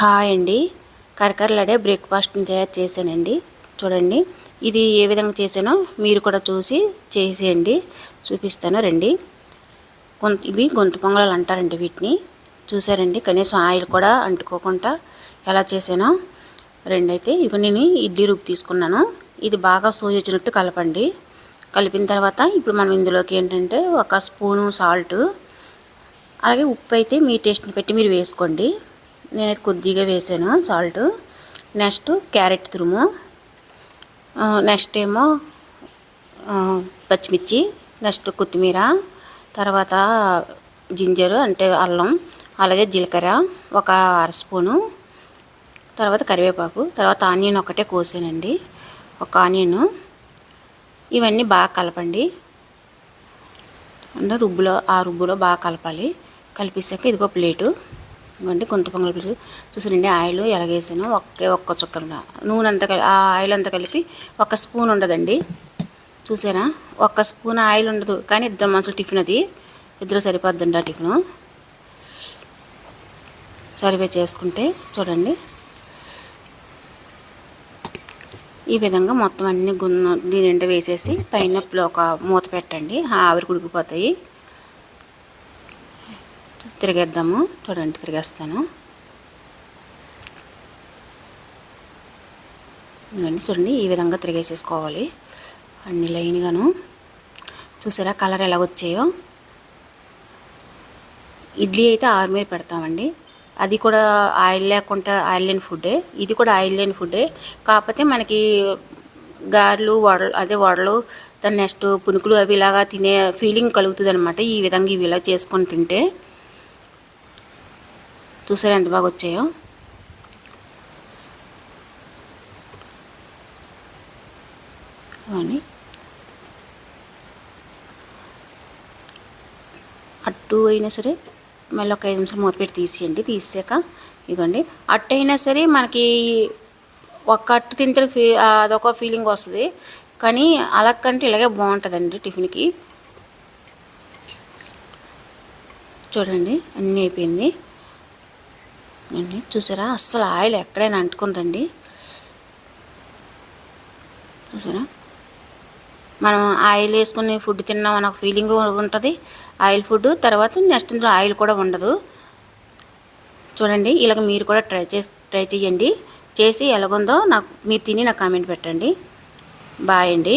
Hi అండి. కరకరలాడే బ్రేక్ఫాస్ట్ని తయారు చేశానండి. చూడండి ఇది ఏ విధంగా చేశానో మీరు కూడా చూసి చేసేయండి. చూపిస్తాను రండి. కొంత ఇవి గొంతు పొంగలాలు అంటారండి వీటిని. చూసారండి కనీసం ఆయిల్ కూడా అంటుకోకుండా ఎలా చేసానో రెండు అయితే ఇక నేను ఇడ్లీ రూపు తీసుకున్నాను. ఇది బాగా సూచించినట్టు కలపండి. కలిపిన తర్వాత ఇప్పుడు మనం ఇందులోకి ఏంటంటే ఒక స్పూను సాల్ట్ అలాగే ఉప్పు అయితే మీ టేస్ట్ని పెట్టి మీరు వేసుకోండి. నేనైతే కొద్దిగా వేసాను సాల్ట్. నెక్స్ట్ క్యారెట్ తురుము. నెక్స్ట్ ఏమో పచ్చిమిర్చి. నెక్స్ట్ కొత్తిమీర. తర్వాత జింజరు అంటే అల్లం. అలాగే జీలకర్ర ఒక అర స్పూను. తర్వాత కరివేపాకు. తర్వాత ఆనియన్ ఒకటే కోసానండి. ఒక ఆనియన్. ఇవన్నీ బాగా కలపండి. అంటే రుబ్బులో ఆ రుబ్బులో బాగా కలపాలి. కలిపేసాక ఇదిగో ప్లేటు. ఇంకంటే కొంత పొంగల్ పులుసు. చూసానండి ఆయిల్ ఎలాగేసాను ఒకే ఒక్క చుక్క నూనె అంతా ఆ ఆయిల్ అంతా కలిపి ఒక స్పూన్ ఉండదండి. చూసారా? ఒక్క స్పూన్ ఆయిల్ ఉండదు. కానీ ఇద్దరు మనుషులు టిఫిన్ అది. ఇద్దరు సరిపోద్దండి ఆ టిఫిను. సర్వే చేసుకుంటే చూడండి. ఈ విధంగా మొత్తం అన్ని గున్న దీని వేసేసి పైన ఒక మూత పెట్టండి. ఆవిరి కుడికిపోతాయి తిరిగేద్దాము. చూడండి తిరిగేస్తాను. ఇవన్నీ చూడండి ఈ విధంగా తిరిగేసేసుకోవాలి. అన్ని లైన్గాను. చూసారా కలర్ ఎలా వచ్చాయో? ఇడ్లీ అయితే ఆరు మీద పెడతామండి. అది కూడా ఆయిల్ లేకుండా ఆయిల్ లేని ఫుడ్డే. ఇది కూడా ఆయిల్ లేని ఫుడ్డే. కాకపోతే మనకి గారెలు వడలు అదే వడలు దాని నెక్స్ట్ పునుకులు అవి ఇలాగా తినే ఫీలింగ్ కలుగుతుంది అనమాట ఈ విధంగా ఇవి ఇలా చేసుకొని తింటే. చూసారా ఎంత బాగా వచ్చాయో? అని అట్టు అయినా సరే మళ్ళీ ఒక ఐదు నిమిషాలు మూతపెట్టి తీసేయండి. తీసాక ఇదిగోండి. అట్టు అయినా సరే మనకి ఒక అట్టు తింటే ఫీ అదొక ఫీలింగ్ వస్తుంది. కానీ అలా కంటే ఇలాగే బాగుంటుందండి టిఫిన్కి. చూడండి అన్నీ అయిపోయింది. అండి. చూసారా? అస్సలు ఆయిల్ ఎక్కడైనా అంటుకుందండి. చూసారా? మనం ఆయిల్ వేసుకుని ఫుడ్ తిన్నాం అన్న ఫీలింగ్ ఉంటుంది. ఆయిల్ ఫుడ్ తర్వాత నెక్స్ట్ ఇందులో ఆయిల్ కూడా ఉండదు. చూడండి ఇలాగ మీరు కూడా ట్రై చేసి ట్రై చేయండి చేసి ఎలాగుందో నాకు మీరు తిని నాకు కామెంట్ పెట్టండి. బాయ్ అండి.